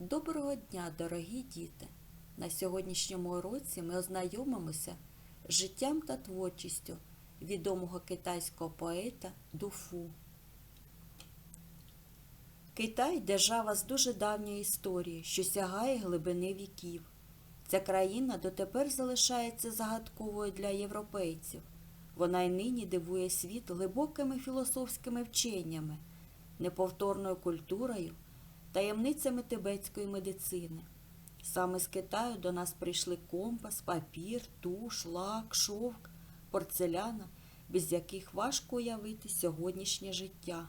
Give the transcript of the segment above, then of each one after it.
Доброго дня, дорогі діти! На сьогоднішньому уроці ми ознайомимося з життям та творчістю відомого китайського поета Дуфу. Китай держава з дуже давньої історії, що сягає глибини віків. Ця країна дотепер залишається загадковою для європейців. Вона й нині дивує світ глибокими філософськими вченнями, неповторною культурою, таємницями тибетської медицини. Саме з Китаю до нас прийшли компас, папір, туш, лак, шовк, порцеляна, без яких важко уявити сьогоднішнє життя.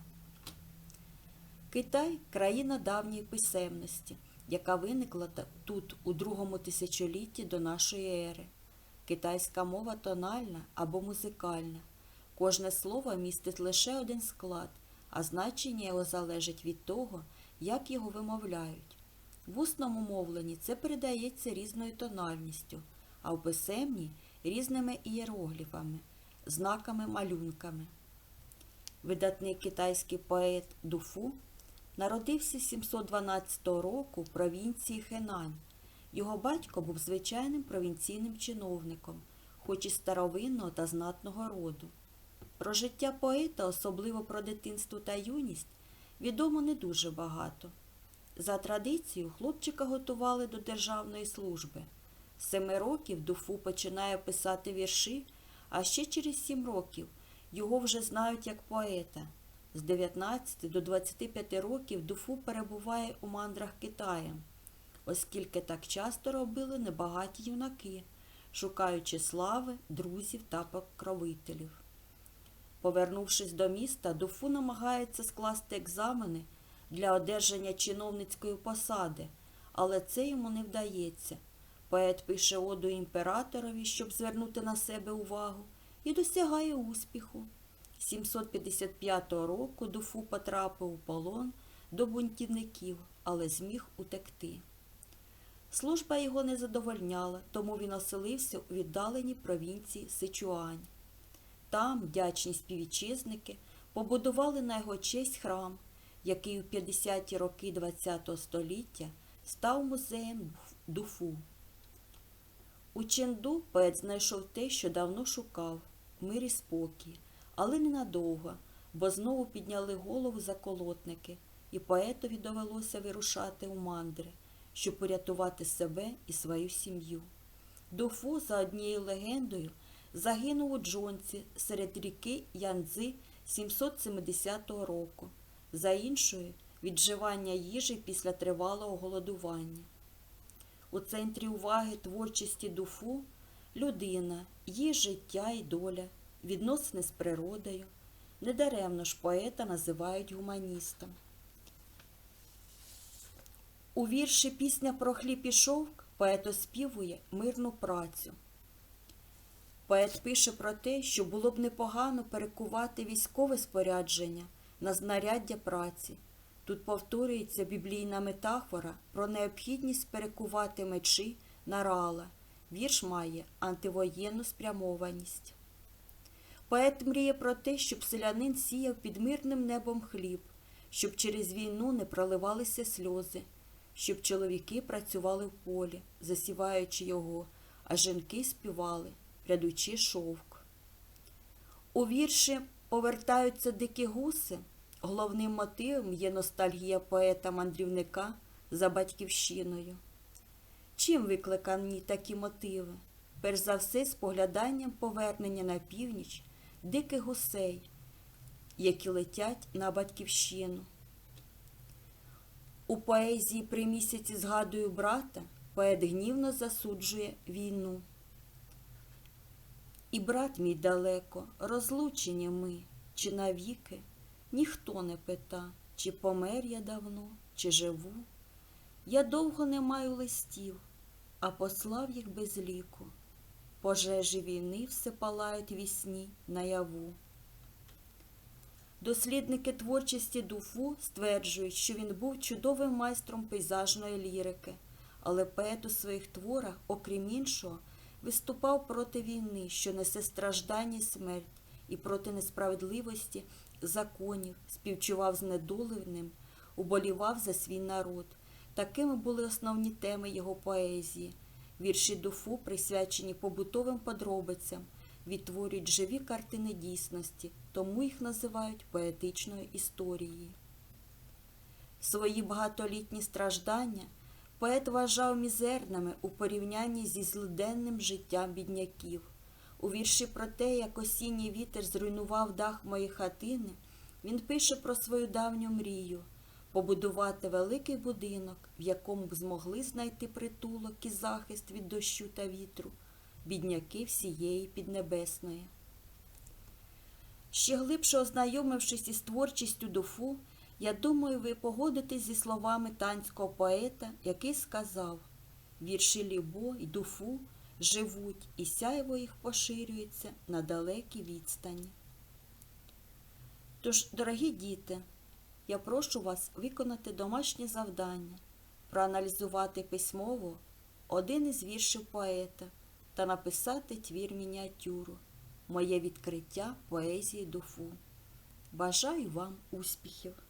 Китай країна давньої писемності, яка виникла тут у другому тисячолітті до нашої ери. Китайська мова тональна або музикальна. Кожне слово містить лише один склад, а значення його залежить від того, як його вимовляють. В усному мовленні це передається різною тональністю, а в писемній різними ієрогліфами, знаками, малюнками. Видатний китайський поет Дуфу народився 712 року в провінції Хенань. Його батько був звичайним провінційним чиновником, хоч і старовинного та знатного роду. Про життя поета, особливо про дитинство та юність, відомо не дуже багато. За традицією, хлопчика готували до державної служби. З семи років Дуфу починає писати вірші, а ще через сім років його вже знають як поета. З 19 до 25 років Дуфу перебуває у мандрах Китаєм, оскільки так часто робили небагаті юнаки, шукаючи слави, друзів та покровителів. Повернувшись до міста, Дуфу намагається скласти екзамени для одержання чиновницької посади, але це йому не вдається. Поет пише оду імператорові, щоб звернути на себе увагу, і досягає успіху. 755 року Дуфу потрапив у полон до бунтівників, але зміг утекти. Служба його не задовольняла, тому він оселився у віддаленій провінції Сичуань. Там вдячні співвітчизники побудували на його честь храм, який у 50-ті роки ХХ століття став музеєм Дуфу. У Ченду поет знайшов те, що давно шукав мир і спокій, але ненадовго, бо знову підняли голову заколотники, і поетові довелося вирушати у мандри, щоб порятувати себе і свою сім'ю. Дуфу, за однією легендою, загинув у Джонці серед ріки Янцзи 770 року, за іншою відживання їжі після тривалого голодування. У центрі уваги творчості Дуфу людина, її життя і доля, відносини з природою. Недаремно ж поета називають гуманістом. У вірші Пісня про хліб і шовк поет оспівує мирну працю. Поет пише про те, що було б непогано перекувати військове спорядження на знаряддя праці. Тут повторюється біблійна метафора про необхідність перекувати мечі на рала. Вірш має антивоєнну спрямованість. Поет мріє про те, щоб селянин сіяв під мирним небом хліб, щоб через війну не проливалися сльози, щоб чоловіки працювали в полі, засіваючи його, а жінки співали, прядучи шовк. У вірші повертаються дикі гуси. Головним мотивом є ностальгія поета-мандрівника за батьківщиною. Чим викликані такі мотиви? Перш за все, спогляданням повернення на північ диких гусей, які летять на батьківщину. У поезії при місяці згадую брата, поет гнівно засуджує війну. І брат мій далеко, розлучені ми, чи навіки, ніхто не пита, чи помер я давно, чи живу. Я довго не маю листів, а послав їх без ліку. Пожежі війни все палають вісні наяву. Дослідники творчості Дуфу стверджують, що він був чудовим майстром пейзажної лірики, але поет у своїх творах, окрім іншого, виступав проти війни, що несе страждання і смерть, і проти несправедливості законів, співчував знедоленим, уболівав за свій народ, Такими були основні теми його поезії. Вірші Дуфу, присвячені побутовим подробицям, відтворюють живі картини дійсності, тому їх називають поетичною історією. Свої багатолітні страждання поет вважав мізерними у порівнянні зі злиденним життям бідняків. У вірші про те, як осінній вітер зруйнував дах моєї хатини, він пише про свою давню мрію побудувати великий будинок, в якому б змогли знайти притулок і захист від дощу та вітру, бідняки всієї піднебесної. Ще глибше ознайомившись із творчістю Дуфу, я думаю, ви погодитесь зі словами танського поета, який сказав вірші Лібо й Дуфу живуть, і сяйво їх поширюється на далекі відстані. Тож, дорогі діти, я прошу вас виконати домашнє завдання, проаналізувати письмово один із віршів поета та написати твір мініатюру Моє відкриття поезії Дуфу. Бажаю вам успіхів!